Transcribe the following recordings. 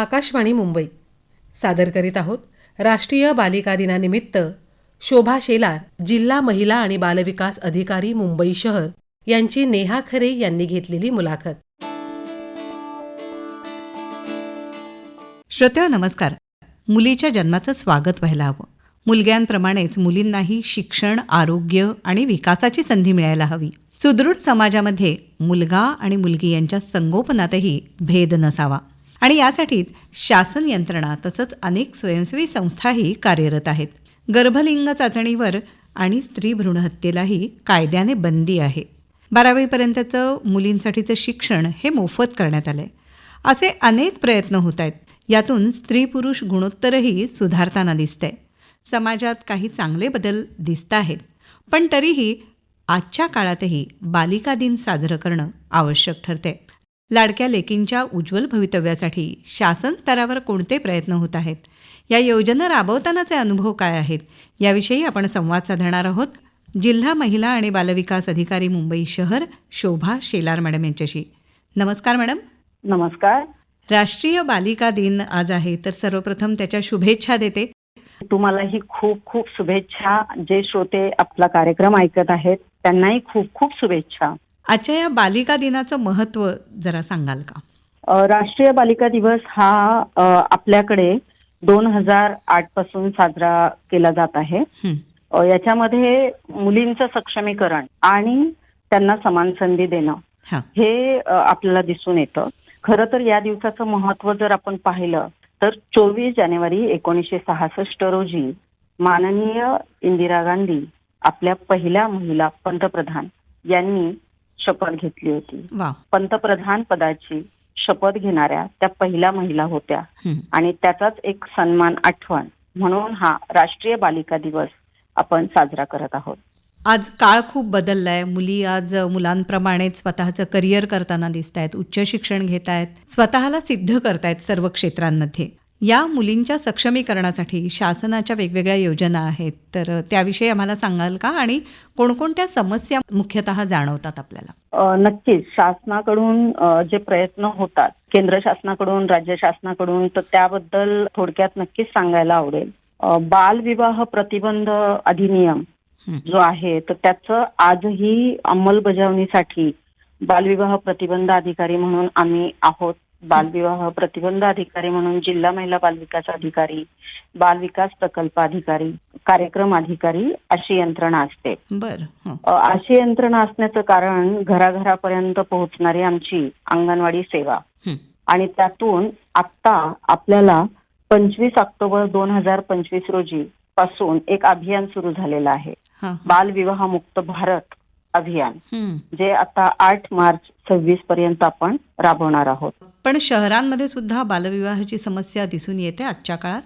आकाशवाणी मुंबई. सादर करीत आहोत राष्ट्रीय बालिका दिनानिमित्त शोभा शेलार जिल्हा महिला आणि बालविकास अधिकारी मुंबई शहर यांची नेहा खरे यांनी घेतलेली मुलाखत. श्रोत्या नमस्कार. मुलीच्या जन्माचं स्वागत व्हायला हवं मुलग्यांप्रमाणेच मुलींनाही शिक्षण आरोग्य आणि विकासाची संधी मिळायला हवी. सुदृढ समाजामध्ये मुलगा आणि मुलगी यांच्या संगोपनातही भेद नसावा. आणि यासाठीच शासन यंत्रणा तसंच अनेक स्वयंसेवी संस्थाही कार्यरत आहेत. गर्भलिंग चाचणीवर आणि स्त्री भ्रूण हत्येलाही कायद्याने बंदी आहे. बारावीपर्यंतचं मुलींसाठीचं शिक्षण हे मोफत करण्यात आलं आहे असे अनेक प्रयत्न होत आहेत. यातून स्त्री पुरुष गुणोत्तरही सुधारताना दिसतंय. समाजात काही चांगले बदल दिसत आहेत. पण तरीही आजच्या काळातही बालिका दिन साजरं करणं आवश्यक ठरते लाडक्या लेकींच्या उज्ज्वल भवितव्यासाठी शासन स्तरावर कोणते प्रयत्न होत आहेत? या योजना राबवतानाचे अनुभव काय आहेत? याविषयी आपण संवाद साधणार आहोत. जिल्हा महिला आणि बालविकास अधिकारी मुंबई शहर शोभा शेलार मॅडम यांच्याशी. नमस्कार मॅडम. नमस्कार. राष्ट्रीय बालिका दिन आज आहे तर सर्वप्रथम त्याच्या शुभेच्छा देते. तुम्हालाही खूप खूप शुभेच्छा. जे श्रोते आपला कार्यक्रम ऐकत आहेत त्यांनाही खूप खूप शुभेच्छा. आजच्या या बालिका दिनाचं महत्त्व जरा सांगाल का? राष्ट्रीय बालिका दिवस हा आपल्याकडे दोन हजार आठपासून साजरा केला जात आहे. याच्यामध्ये मुलींचं सक्षमीकरण आणि त्यांना समान संधी देणं हां. आपल्याला दिसून येतं. खरं तर या दिवसाचं महत्त्व जर आपण पाहिलं तर चोवीस जानेवारी एकोणीसशे सहासष्ट रोजी माननीय इंदिरा गांधी आपल्या पहिल्या महिला पंतप्रधान यांनी शपथ घेतली होती. पंतप्रधान पदाची शपथ घेणाऱ्या त्या पहिल्या महिला होत्या. आणि त्याचाच एक सन्मान आठवण म्हणून हा राष्ट्रीय बालिका दिवस आपण साजरा करत आहोत. आज काळ खूप बदललाय. मुली आज मुलांप्रमाणेच स्वतःचं करिअर करताना दिसत आहेत उच्च शिक्षण घेत आहेत स्वतःला सिद्ध करतायत सर्व क्षेत्रांमध्ये. या मुलींच्या सक्षमीकरणासाठी शासनाच्या वेगवेगळ्या योजना आहेत. तर त्याविषयी आम्हाला सांगाल का? आणि कोणकोणत्या समस्या मुख्यतः जाणवतात आपल्याला? नक्कीच. शासनाकडून जे प्रयत्न होतात केंद्र शासनाकडून राज्य शासनाकडून तर त्याबद्दल थोडक्यात नक्कीच सांगायला आवडेल. बालविवाह प्रतिबंध अधिनियम. जो आहे तर त्याचं आजही अंमलबजावणीसाठी बालविवाह प्रतिबंध अधिकारी म्हणून आम्ही आहोत. बालविवाह प्रतिबंध अधिकारी म्हणून जिल्हा महिला बालविकास अधिकारी बालविकास प्रकल्प अधिकारी कार्यक्रम अधिकारी अशी यंत्रणा असते बरं अशी यंत्रणा असण्याचं कारण घराघरापर्यंत पोहोचणारी आमची अंगणवाडी सेवा. आणि त्यातून आत्ता आपल्याला पंचवीस ऑक्टोबर दोन हजार पंचवीस रोजी पासून एक अभियान सुरू झालेलं आहे. बालविवाह मुक्त भारत अभियान. जे आता आठ मार्च सव्वीस पर्यंत आपण राबवणार आहोत पण शहरांमध्ये सुद्धा बालविवाहाची समस्या दिसून येते आजच्या काळात?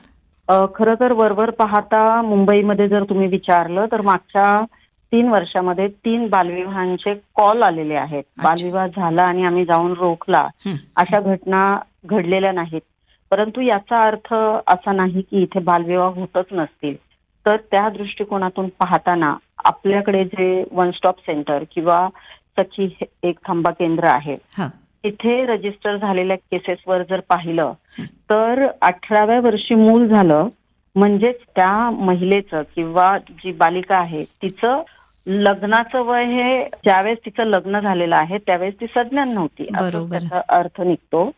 खरं तर वरवर पाहता मुंबईमध्ये जर तुम्ही विचारलं तर मागच्या तीन वर्षामध्ये तीन बालविवाहांचे कॉल आलेले आहेत. बालविवाह झाला आणि आम्ही जाऊन रोखला. अशा घटना घडलेल्या नाहीत. परंतु याचा अर्थ असा नाही की इथे बालविवाह होतच नसतील. तर त्या दृष्टिकोनातून पाहताना आपल्याकडे जे वन स्टॉप सेंटर किंवा सखी एक थांबा केंद्र आहे तिथे रजिस्टर झालेल्या केसेसवर जर पाहिलं. तर अठराव्या वर्षी मूल झालं म्हणजेच त्या महिलेचं किंवा जी बालिका आहे तिचं लग्नाचं वय हे ज्यावेळेस तिचं लग्न झालेलं आहे त्यावेळेस ती सज्ञान नव्हती. त्याचा अर्थ निघतो.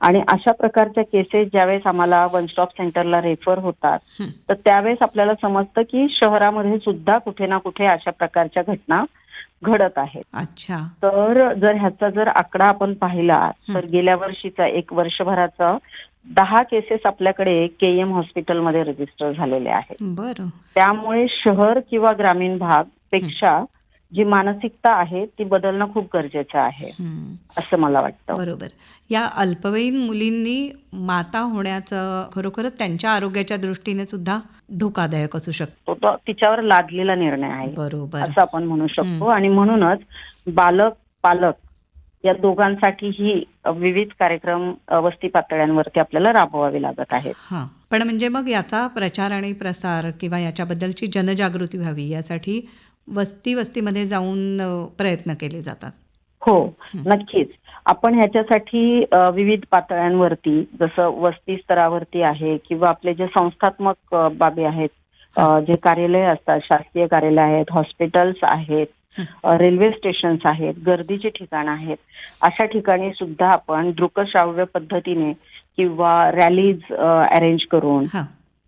आणि अशा प्रकारच्या केसेस ज्यावेळेस आम्हाला वन स्टॉप सेंटरला रेफर होतात. तर त्यावेळेस आपल्याला समजतं की शहरामध्ये सुद्धा कुठे ना कुठे अशा प्रकारच्या घटना घडत आहेत. अच्छा. तर जर ह्याचा जर आकडा आपण पाहिला तर गेल्या वर्षीचा एक वर्षभराचा दहा केसेस आपल्याकडे के एम हॉस्पिटलमध्ये रजिस्टर झालेले आहेत. बरं. त्यामुळे शहर किंवा ग्रामीण भागपेक्षा जी मानसिकता आहे ती बदलणं खूप गरजेचं आहे. असं मला वाटतं. बरोबर. या अल्पवयीन मुलींनी माता होण्याचं खरोखरच त्यांच्या आरोग्याच्या दृष्टीने सुद्धा धोकादायक असू शकतो. तो तिच्यावर लादलेला निर्णय आहे. बरोबर. असं आपण म्हणू शकतो. आणि म्हणूनच बालक पालक या दोघांसाठीही विविध कार्यक्रम वस्ती पातळ्यांवरती आपल्याला राबवावे लागत आहेत. हां. पण म्हणजे मग याचा प्रचार आणि प्रसार किंवा याच्याबद्दलची जनजागृती व्हावी यासाठी वस्ती वस्तीमध्ये जाऊन प्रयत्न केले जातात. हो नक्कीच. आपण ह्याच्यासाठी विविध पातळ्यांवरती जसं वस्ती स्तरावरती आहे किंवा आपले जे संस्थात्मक बाबी आहेत जे कार्यालय असतात शासकीय कार्यालय आहेत हॉस्पिटल्स आहेत रेल्वे स्टेशन्स आहेत गर्दीची ठिकाणं आहेत अशा ठिकाणी सुद्धा आपण दृकश्राव्य पद्धतीने किंवा रॅलीज अरेंज करून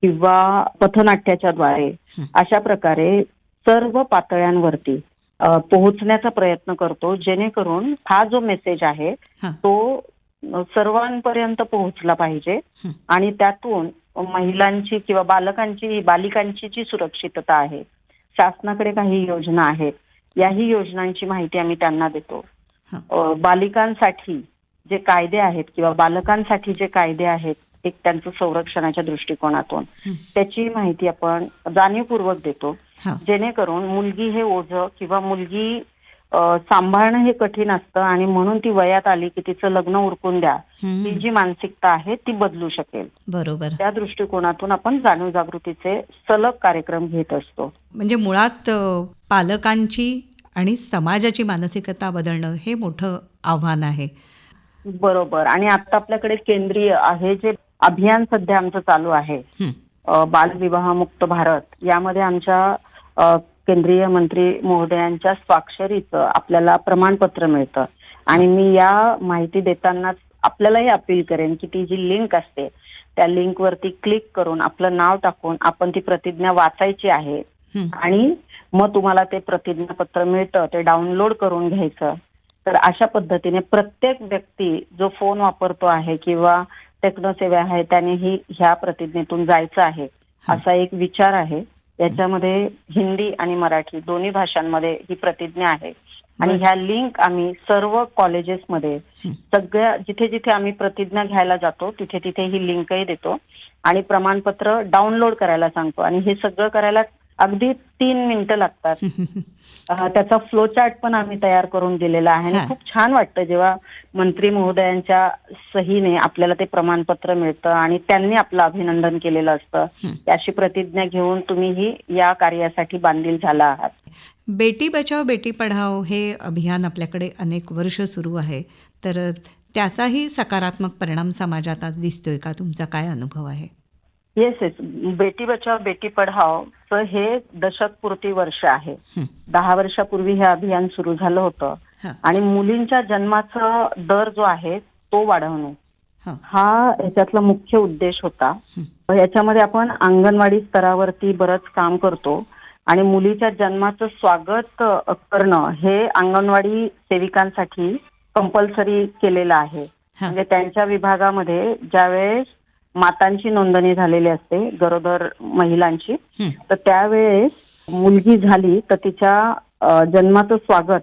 किंवा पथनाट्याच्या द्वारे. अशा प्रकारे सर्व पातळ्यांवरती पोहोचण्याचा प्रयत्न करतो. जेणेकरून हा जो मेसेज आहे तो सर्वांपर्यंत पोहोचला पाहिजे. आणि त्यातून महिलांची किंवा बालकांची बालिकांची जी सुरक्षितता आहे शासनाकडे काही योजना आहेत याही योजनांची माहिती आम्ही त्यांना देतो. बालिकांसाठी जे कायदे आहेत किंवा बालकांसाठी जे कायदे आहेत एक त्यांचं संरक्षणाच्या दृष्टिकोनातून. त्याची माहिती आपण जाणीवपूर्वक देतो. जेणेकरून मुलगी हे ओझं किंवा मुलगी सांभाळणं हे कठीण असतं आणि म्हणून ती वयात आली की तिचं लग्न उरकून द्या. ही जी मानसिकता आहे ती बदलू शकेल. बरोबर. त्या दृष्टिकोनातून आपण जाणीव जागृतीचे सलग कार्यक्रम घेत असतो. म्हणजे मुळात पालकांची आणि समाजाची मानसिकता बदलणं हे मोठं आव्हान आहे. बरोबर. आणि आता आपल्याकडे केंद्रीय आहे जे अभियान सध्या आमचं चालू आहे. बालविवाहमुक्त भारत. यामध्ये आमच्या केंद्रीय मंत्री महोदयांच्या स्वाक्षरीचं आपल्याला प्रमाणपत्र मिळतं. आणि मी या माहिती देतानाच आपल्यालाही अपील करेन की ती जी लिंक असते त्या लिंक वरती क्लिक करून आपलं नाव टाकून आपण ती प्रतिज्ञा वाचायची आहे. आणि मग तुम्हाला ते प्रतिज्ञापत्र मिळतं ते डाउनलोड करून घ्यायचं. तर अशा पद्धतीने प्रत्येक व्यक्ती जो फोन वापरतो आहे किंवा टेक्नोसेवा आहे त्यानेही ह्या प्रतिज्ञेतून जायचं आहे. असा एक विचार आहे. याच्यामध्ये हिंदी आणि मराठी दोन्ही भाषांमध्ये ही प्रतिज्ञा आहे आणि. ह्या लिंक आम्ही सर्व कॉलेजेसमध्ये. सगळ्या जिथे जिथे आम्ही प्रतिज्ञा घ्यायला जातो तिथे तिथे ही लिंकही देतो आणि प्रमाणपत्र डाउनलोड करायला सांगतो आणि हे सगळं करायला अगदी तीन मिनिटं लागतात. त्याचा फ्लो चार्ट पण आम्ही तयार करून दिलेला आहे आणि. खूप छान वाटतं जेव्हा मंत्री महोदयांच्या सहीने आपल्याला ते प्रमाणपत्र मिळतं आणि त्यांनी आपलं अभिनंदन केलेलं असतं. त्याची प्रतिज्ञा घेऊन तुम्हीही या कार्यासाठी बांधील झाला आहात. बेटी बचाव बेटी पढाओ हे अभियान आपल्याकडे अनेक वर्ष सुरू आहे. तर त्याचाही सकारात्मक परिणाम समाजात आज दिसतोय का? तुमचा काय अनुभव आहे? येस येस बेटी बचाव बेटी पढाओ. चं हे दशकपूर्ती वर्ष आहे. दहा वर्षापूर्वी हे अभियान सुरू झालं होतं. आणि मुलींच्या जन्माचा दर जो आहे तो वाढवणे. हा. याच्यातला मुख्य उद्देश होता. याच्यामध्ये आपण अंगणवाडी स्तरावरती बरंच काम करतो. आणि मुलीच्या जन्माचं स्वागत करणं हे अंगणवाडी सेविकांसाठी कंपल्सरी केलेलं आहे. म्हणजे त्यांच्या विभागामध्ये ज्यावेळेस मातांची नोंदणी झालेली असते गरोदर महिलांची. तर त्यावेळेस मुलगी झाली तर तिच्या जन्माचं स्वागत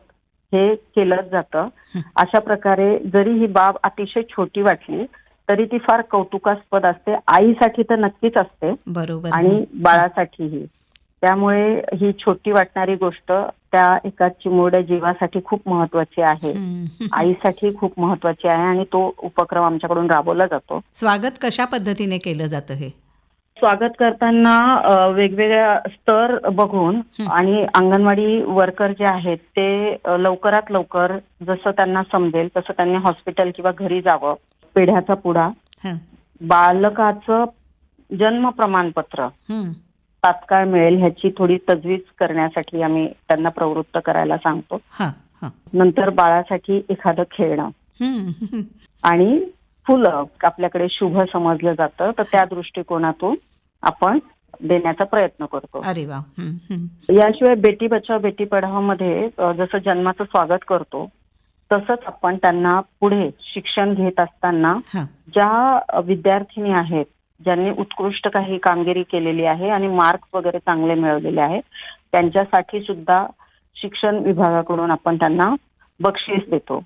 हे केलं जातं. अशा प्रकारे जरी ही बाब अतिशय छोटी वाटली तरी ती फार कौतुकास्पद असते. आईसाठी तर नक्कीच असते. बरोबर. आणि बाळासाठीही. त्यामुळे ही छोटी वाटणारी गोष्ट त्या एका चिमुरड्या जीवासाठी खूप महत्वाची आहे. आईसाठी खूप महत्वाची आहे आणि तो उपक्रम आमच्याकडून राबवला जातो स्वागत कशा पद्धतीने केलं जातं हे स्वागत करताना वेगवेगळ्या स्तर बघून. आणि अंगणवाडी वर्कर जे आहेत ते लवकरात लवकर जसं त्यांना समजेल तसं त्यांनी हॉस्पिटल किंवा घरी जावं पिढ्याचा पुढा बालकाचं जन्म प्रमाणपत्र. तात्काळ मिळेल ह्याची थोडी तजवीज करण्यासाठी आम्ही त्यांना प्रवृत्त करायला सांगतो. नंतर बाळासाठी एखादं खेळणं. आणि फुलं आपल्याकडे शुभ समजलं जातं तर त्या दृष्टिकोनातून आपण देण्याचा प्रयत्न करतो. अरे वा. याशिवाय बेटी बचाव बेटी पढावमध्ये जसं जन्माचं स्वागत करतो तसंच आपण त्यांना पुढे शिक्षण घेत असताना ज्या विद्यार्थिनी आहेत ज्यांनी उत्कृष्ट काही कामगिरी केलेली आहे आणि मार्क्स वगैरे चांगले मिळवलेले आहेत त्यांच्यासाठी सुद्धा शिक्षण विभागाकडून आपण त्यांना बक्षीस देतो.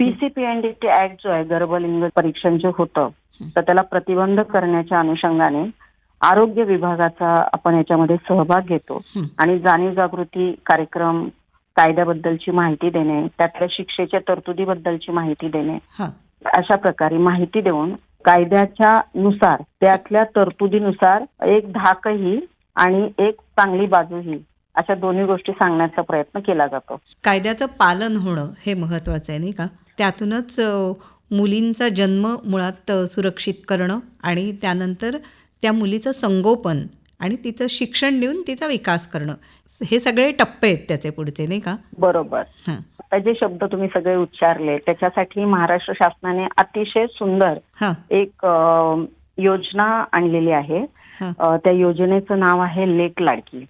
पीसीपीएनडीटी ऍक्ट जो आहे गर्भलिंग परीक्षण जे होतं तर त्याला प्रतिबंध करण्याच्या अनुषंगाने आरोग्य विभागाचा आपण याच्यामध्ये सहभाग घेतो. आणि जाणीव जागृती कार्यक्रम कायद्याबद्दलची माहिती देणे त्यातल्या शिक्षेच्या तरतुदीबद्दलची माहिती देणे अशा प्रकारे माहिती देऊन कायद्याच्या नुसार त्यातल्या तरतुदीनुसार एक धाकही आणि एक चांगली बाजूही अशा दोन्ही गोष्टी सांगण्याचा प्रयत्न केला जातो. कायद्याचं पालन होणं हे महत्त्वाचं आहे नाही का? त्यातूनच मुलींचा जन्म मुळात सुरक्षित करणं आणि त्यानंतर त्या मुलीचं संगोपन आणि तिचं शिक्षण देऊन तिचा विकास करणं. हे सगळे टप्पे आहेत त्याचे पुढचे नाही का? बरोबर. हां. आता जे शब्द तुम्ही सगळे उच्चारले त्याच्यासाठी महाराष्ट्र शासनाने अतिशय सुंदर एक योजना आणलेली आहे. त्या योजनेचं नाव आहे लेक लाडकी.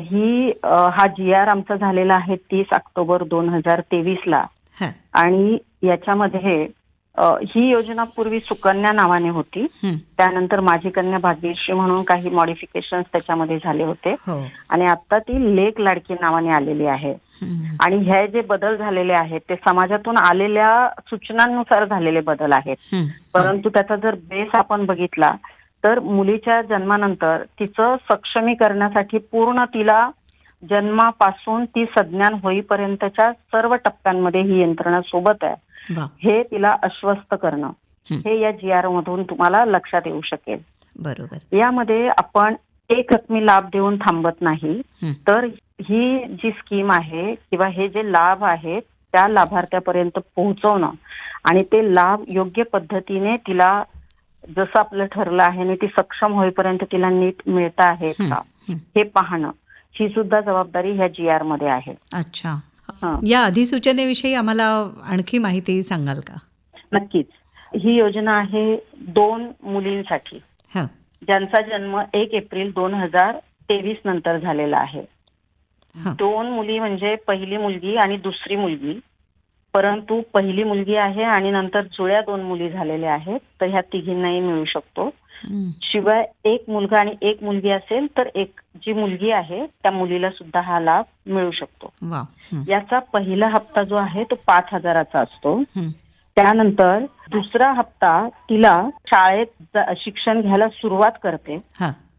ही हा जी आर आमचा झालेला आहे तीस ऑक्टोबर दोन हजार तेवीस ला आणि याच्यामध्ये ही योजना पूर्वी सुकन्या नावाने होती. त्यानंतर माझी कन्या भाग्यश्री म्हणून काही मॉडिफिकेशन त्याच्यामध्ये झाले होते. हो. आणि आता ती लेक लाडकी नावाने आलेली आहे. आणि हे जे बदल झालेले आहेत ते समाजातून आलेल्या सूचनांनुसार झालेले बदल आहेत. परंतु त्याचा जर बेस आपण बघितला तर मुलीच्या जन्मानंतर तिचं सक्षमी करण्यासाठी पूर्ण तिला जन्मापासून ती सज्ञान होईपर्यंतच्या सर्व टप्प्यांमध्ये ही यंत्रणा सोबत आहे. हे तिला आश्वस्त करणं. हं. या जी आर मधून तुम्हाला लक्षात येऊ शकेल. बरोबर. यामध्ये आपण एक रकमी लाभ देऊन थांबत नाही. तर ही जी स्कीम आहे किंवा हे जे लाभ आहेत त्या लाभार्थ्यापर्यंत पोहोचवणं आणि ते लाभ योग्य पद्धतीने तिला जसं आपलं ठरलं आहे आणि ती सक्षम होईपर्यंत तिला नीट मिळता आहेत हं, का. हे पाहणं. ही सुद्धा जबाबदारी ह्या जी आरमध्ये आहे. अच्छा. या अधिसूचनेविषयी आम्हाला आणखी माहिती सांगाल का? नक्कीच. ही योजना आहे दोन मुलींसाठी. हां. ज्यांचा जन्म एक एप्रिल दोन हजार तेवीस नंतर झालेला आहे. दोन मुली म्हणजे पहिली मुलगी आणि दुसरी मुलगी. परंतु पहिली मुलगी आहे आणि नंतर जुळ्या दोन मुली झालेल्या आहेत तर ह्या तिघींनाही मिळू शकतो. शिवाय एक मुलगा आणि एक मुलगी असेल तर एक जी मुलगी आहे त्या मुलीला सुद्धा हा लाभ मिळू शकतो. याचा पहिला हप्ता जो आहे तो पाच हजाराचा असतो. त्यानंतर दुसरा हप्ता तिला शाळेत शिक्षण घ्यायला सुरुवात करते.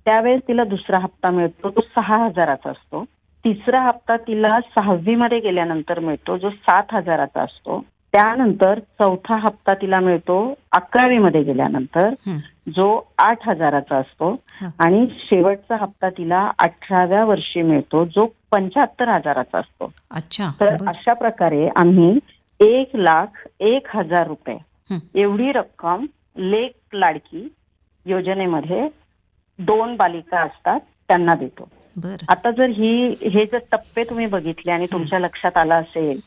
त्यावेळेस तिला दुसरा हप्ता मिळतो तो सहा हजाराचा असतो. तिसरा हप्ता तिला सहावी मध्ये गेल्यानंतर मिळतो जो सात हजाराचा असतो. त्यानंतर चौथा हप्ता तिला मिळतो अकरावी मध्ये गेल्यानंतर जो आठ हजाराचा असतो. आणि शेवटचा हप्ता तिला अठराव्या वर्षी मिळतो जो पंच्याहत्तर हजाराचा असतो. अच्छा तर. अशा प्रकारे आम्ही एक लाख एक हजार रुपये एवढी रक्कम लेक लाडकी योजनेमध्ये दोन बालिका असतात त्यांना देतो. आता जर ही हे जर टप्पे तुम्ही बघितले आणि तुमच्या लक्षात आलं असेल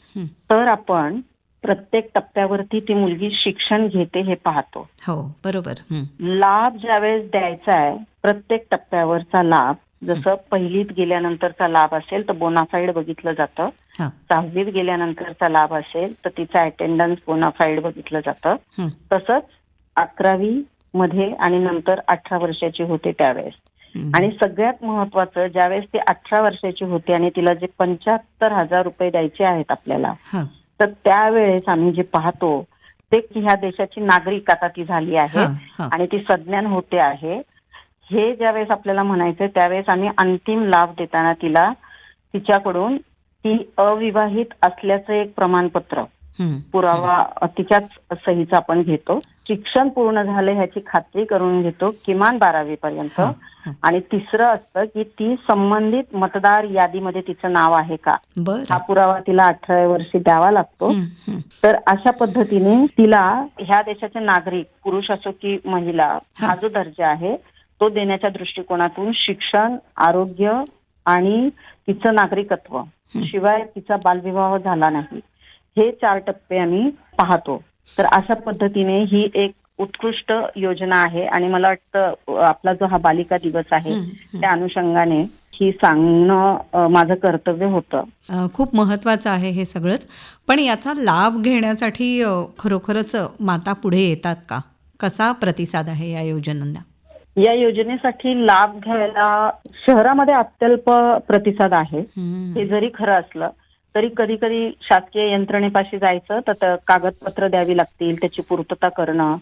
तर आपण प्रत्येक टप्प्यावरती ती मुलगी शिक्षण घेते हे पाहतो. हो बरोबर. लाभ ज्यावेळेस द्यायचा आहे प्रत्येक टप्प्यावरचा लाभ जसं पहिलीत गेल्यानंतरचा लाभ असेल तर बोनाफाईड बघितलं जातं. सहावीत गेल्यानंतरचा लाभ असेल तर तिचा अटेंडन्स बोनाफाईड बघितलं जातं. तसंच अकरावी मध्ये आणि नंतर अठरा वर्षाची होते त्यावेळेस. आणि सगळ्यात महत्वाचं ज्यावेळेस ती अठरा वर्षाची होती आणि तिला जे पंच्याहत्तर हजार रुपये द्यायचे आहेत आपल्याला तर त्यावेळेस आम्ही जे पाहतो ते की ह्या देशाची नागरिक आता ती झाली आहे. आणि ती सज्ञान होते आहे. हे ज्यावेळेस आपल्याला म्हणायचंय त्यावेळेस आम्ही अंतिम लाभ देताना तिला तिच्याकडून ती अविवाहित असल्याचं एक प्रमाणपत्र. पुरावा तिच्याच सहीचा आपण घेतो. शिक्षण पूर्ण झालं ह्याची खात्री करून घेतो किमान बारावी पर्यंत. आणि तिसरं असतं की ती संबंधित मतदार यादीमध्ये तिचं नाव आहे का? हा पुरावा तिला अठराव्या वर्षी द्यावा लागतो. तर अशा पद्धतीने तिला ह्या देशाचे नागरिक पुरुष असो की महिला हा. जो दर्जा आहे तो देण्याच्या दृष्टिकोनातून शिक्षण आरोग्य आणि तिचं नागरिकत्व. शिवाय तिचा बालविवाह झाला नाही. हे चार टप्पे आम्ही पाहतो. तर अशा पद्धतीने ही एक उत्कृष्ट योजना आहे आणि मला वाटतं आपला जो हा बालिका दिवस आहे. त्या अनुषंगाने ही सांगणं माझं कर्तव्य होतं. खूप महत्त्वाचं आहे हे सगळंच. पण याचा लाभ घेण्यासाठी खरोखरच माता पुढे येतात का? कसा प्रतिसाद आहे या योजनांना? या योजनेसाठी लाभ घ्यायला शहरामध्ये अत्यल्प प्रतिसाद आहे. हे जरी खरं असलं तरी कधी कधी शासकीय यंत्रणेपाशी जायचं तर कागदपत्र द्यावी लागतील त्याची पूर्तता करणं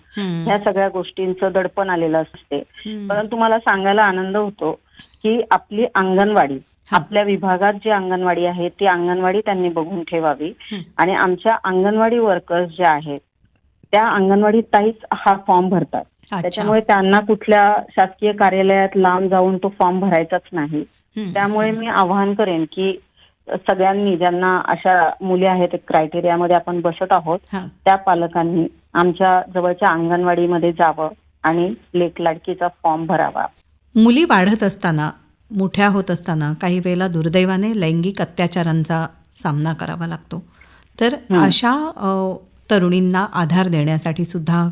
ह्या सगळ्या गोष्टींचं दडपण आलेलं असते. परंतु मला सांगायला आनंद होतो की आपली अंगणवाडी. आपल्या विभागात जी अंगणवाडी आहे ती अंगणवाडी त्यांनी बघून ठेवावी. आणि आमच्या अंगणवाडी वर्कर्स ज्या आहेत त्या अंगणवाडी ताईच हा फॉर्म भरतात. त्याच्यामुळे त्यांना कुठल्या शासकीय कार्यालयात लांब जाऊन तो फॉर्म भरायचाच नाही. त्यामुळे मी आवाहन करेन की सगळ्यांनी ज्यांना अशा मुली आहेत क्रायटेरियामध्ये आपण बसत आहोत त्या पालकांनी आमच्या जवळच्या अंगणवाडीमध्ये जावं आणि लेक लाडकीचा फॉर्म भरावा. मुली वाढत असताना मोठ्या होत असताना काही वेळेला दुर्दैवाने लैंगिक अत्याचारांचा सामना करावा लागतो. तर. अशा तरुणींना आधार देण्यासाठी सुद्धा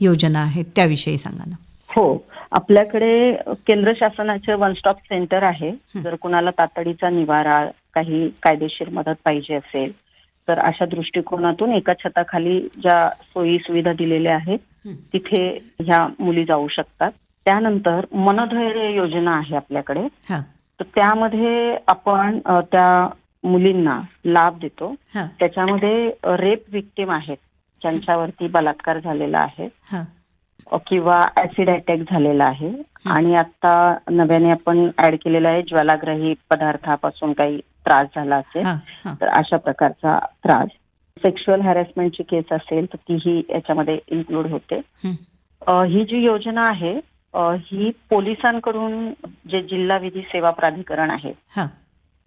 योजना आहेत त्याविषयी सांगा ना. हो. आपल्याकडे केंद्र शासनाचे वन स्टॉप सेंटर आहे. जर कुणाला तातडीचा निवारा काही कायदेशीर मदत पाहिजे असेल तर अशा दृष्टिकोनातून एका छताखाली ज्या सोयी सुविधा दिलेल्या आहेत. तिथे ह्या मुली जाऊ शकतात. त्यानंतर मनधैर्य योजना आहे आपल्याकडे. तर त्यामध्ये आपण त्या मुलींना लाभ देतो. त्याच्यामध्ये रेप विक्टीम आहेत ज्यांच्यावरती बलात्कार झालेला आहे. हां. किंवा ऍसिड अटॅक झालेला आहे. आणि आता नव्याने आपण ऍड केलेला आहे ज्वालाग्रही पदार्थापासून काही त्रास झाला असेल तर अशा प्रकारचा त्रास सेक्शुअल हॅरेसमेंटची केस असेल तर तीही याच्यामध्ये इन्क्लूड होते हं. ही जी योजना आहे ही पोलिसांकडून जे जिल्हा विधी सेवा प्राधिकरण आहे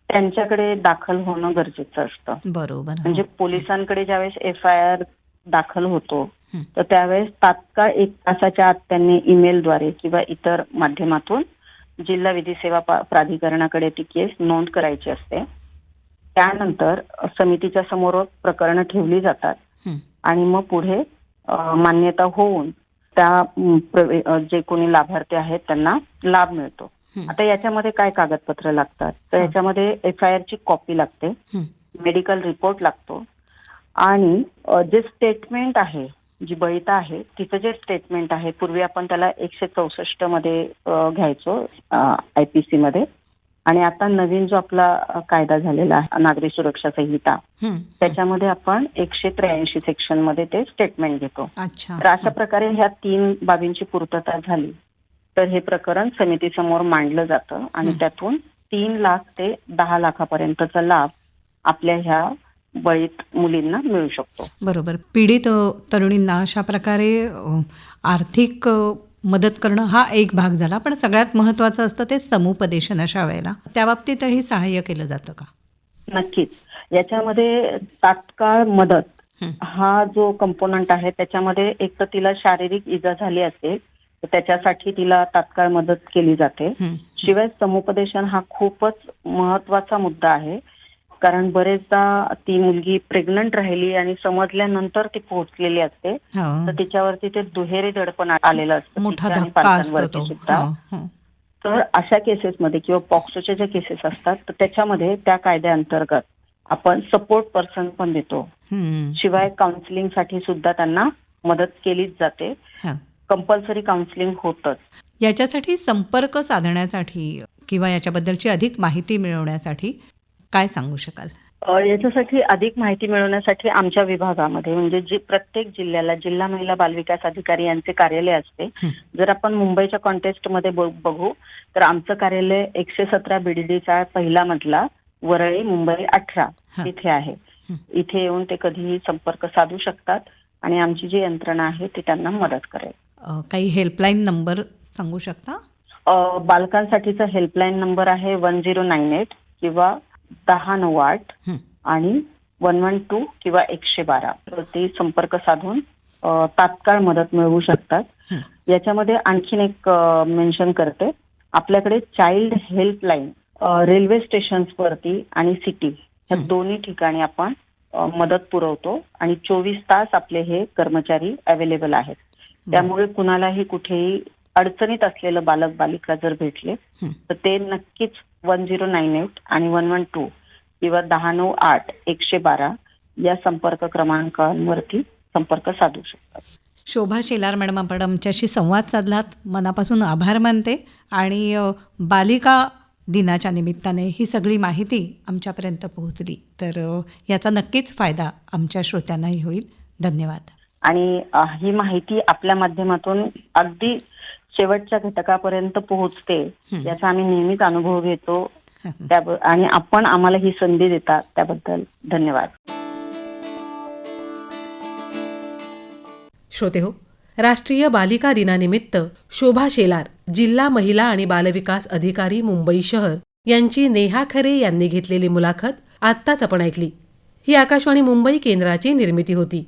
त्यांच्याकडे दाखल होणं गरजेचं असतं बरोबर. म्हणजे पोलिसांकडे ज्यावेळेस एफ आय आर दाखल होतो. तर त्यावेळेस तात्काळ एक तासाच्या आत त्यांनी ईमेलद्वारे किंवा इतर माध्यमातून जिल्हा विधी सेवा प्राधिकरणाकडे ती केस नोंद करायची असते त्यानंतर समितीच्या समोर प्रकरणं ठेवली जातात. आणि मग पुढे मान्यता होऊन त्या जे कोणी लाभार्थी आहेत त्यांना लाभ मिळतो. आता याच्यामध्ये काय कागदपत्र लागतात तर. याच्यामध्ये एफ आय आरची कॉपी लागते. मेडिकल रिपोर्ट लागतो आणि जे स्टेटमेंट आहे जी बळीता आहे तिचं जे स्टेटमेंट आहे पूर्वी आपण त्याला एकशे चौसष्टमध्ये घ्यायचो आय पी सी मध्ये आणि आता नवीन जो आपला कायदा झालेला आहे नागरी सुरक्षा संहिता. त्याच्यामध्ये आपण एकशे त्र्याऐंशी सेक्शनमध्ये ते स्टेटमेंट घेतो अच्छा तर अशा प्रकारे ह्या तीन बाबींची पूर्तता झाली तर हे प्रकरण समितीसमोर मांडलं जातं आणि. त्यातून तीन लाख ते दहा लाखापर्यंतचा लाभ आपल्या ह्या बळीत मुलींना मिळू शकतो. बरोबर. पीडित तरुणींना अशा प्रकारे आर्थिक मदत करणं हा एक भाग झाला. पण सगळ्यात महत्त्वाचं असतं ते समुपदेशन अशा वेळेला. त्या बाबतीतही सहाय्य केलं जातं का? नक्कीच. याच्यामध्ये तात्काळ मदत हं. जो कंपोनंट आहे त्याच्यामध्ये एक तर तिला शारीरिक इजा झाली असेल त्याच्यासाठी तिला तात्काळ मदत केली जाते. शिवाय समुपदेशन हा खूपच महत्त्वाचा मुद्दा आहे. कारण बरेचदा ती मुलगी प्रेग्नंट राहिली आणि समजल्यानंतर ती पोहोचलेली असते. तर तिच्यावरती ते दुहेरी दडपण आलेलं असतं सुद्धा. तर अशा केसेसमध्ये किंवा पॉक्सोच्या ज्या केसेस असतात तर त्याच्यामध्ये त्या कायद्याअंतर्गत आपण सपोर्ट पर्सन पण देतो. शिवाय काउन्सिलिंगसाठी सुद्धा त्यांना मदत केलीच जाते. कंपल्सरी काउन्सिलिंग होतच याच्यासाठी संपर्क साधण्यासाठी किंवा याच्याबद्दलची अधिक माहिती मिळवण्यासाठी काय सांगू शकाल याच्यासाठी अधिक माहिती मिळवण्यासाठी आमच्या विभागामध्ये म्हणजे जी प्रत्येक जिल्ह्याला जिल्हा महिला बालविकास अधिकारी यांचे कार्यालय असते. जर आपण मुंबईच्या कॉन्टेस्टमध्ये बघू तर आमचं कार्यालय एकशे सतरा बीडीडीचा पहिला मधला वरळी मुंबई अठरा. इथे आहे. इथे येऊन ते कधीही संपर्क साधू शकतात आणि आमची जी यंत्रणा आहे ती त्यांना मदत करेल काही हेल्पलाईन नंबर सांगू शकता बालकांसाठीचा हेल्पलाईन नंबर आहे वन झिरो नाईन एट किंवा दहा नऊ आठ. आणि वन वन टू किंवा एकशे बारा ते संपर्क साधून तात्काळ मदत मिळवू शकतात. याच्यामध्ये आणखीन एक मेन्शन करते आपल्याकडे चाइल्ड हेल्पलाईन रेल्वे स्टेशन्स वरती आणि सिटी ह्या. दोन्ही ठिकाणी आपण मदत पुरवतो आणि चोवीस तास आपले हे कर्मचारी अवेलेबल आहेत त्यामुळे कुणालाही कुठेही अडचणीत असलेलं बालक बालिका जर भेटले. तर ते नक्कीच वन झिरो नाईन एट आणि वन वन टू किंवा दहा नऊ आठ एकशे बारा या संपर्क क्रमांकांवरती संपर्क साधू शकतात. शोभा शेलार मॅडम आपण आमच्याशी संवाद साधलात. मनापासून आभार मानते आणि बालिका दिनाच्या निमित्ताने ही सगळी माहिती आमच्यापर्यंत पोहोचली. तर याचा नक्कीच फायदा आमच्या श्रोत्यांनाही होईल. धन्यवाद. आणि ही माहिती आपल्या माध्यमातून अगदी शेवटच्या घटकापर्यंत पोहोचते. याचा आम्ही नेहमीच अनुभव घेतो. त्या आणि आपण आम्हाला ही संधी देता त्याबद्दल धन्यवाद. श्रोते हो राष्ट्रीय बालिका दिनानिमित्त शोभा शेलार जिल्हा महिला आणि बालविकास अधिकारी मुंबई शहर यांची नेहा खरे यांनी घेतलेली मुलाखत आत्ताच आपण ऐकली. ही आकाशवाणी मुंबई केंद्राची निर्मिती होती.